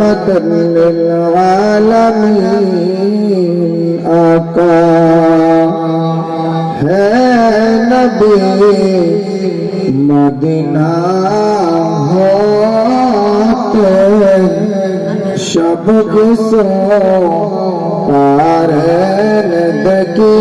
رحمة للعالمين آقا ہے نبی مدینہ ہوتے شب گسو پارین دکی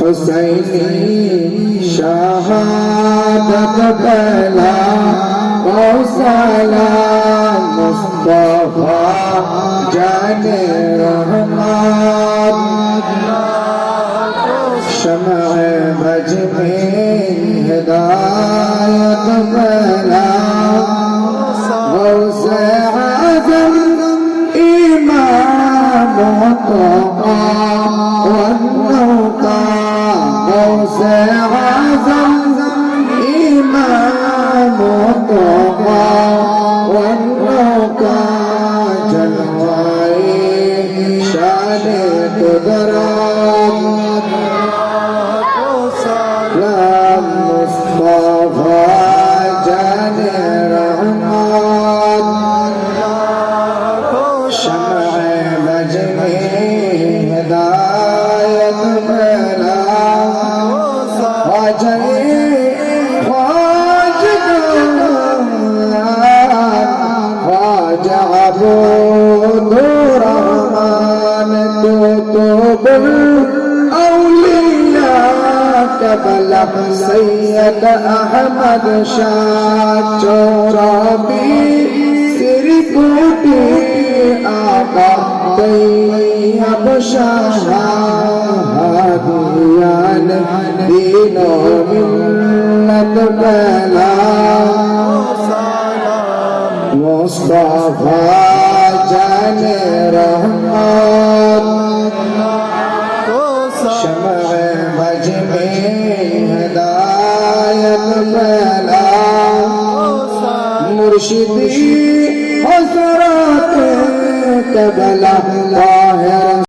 مقام بس حسيني شهادة بلا وسلام مصطفى جان رحمات شمع مجمع هداية بلا غوث عدم إمام وطقى غوث عدم إمام وطقى والنوقى جلوائي كتب الأولياء كبلغ سيد أحمد شاة چورابی سری کوٹی آقا طیب شاہ هادیان دین و بلا مصطفى جان رحمت शम में हदायत फैला मुर्शिदी हसरत कबला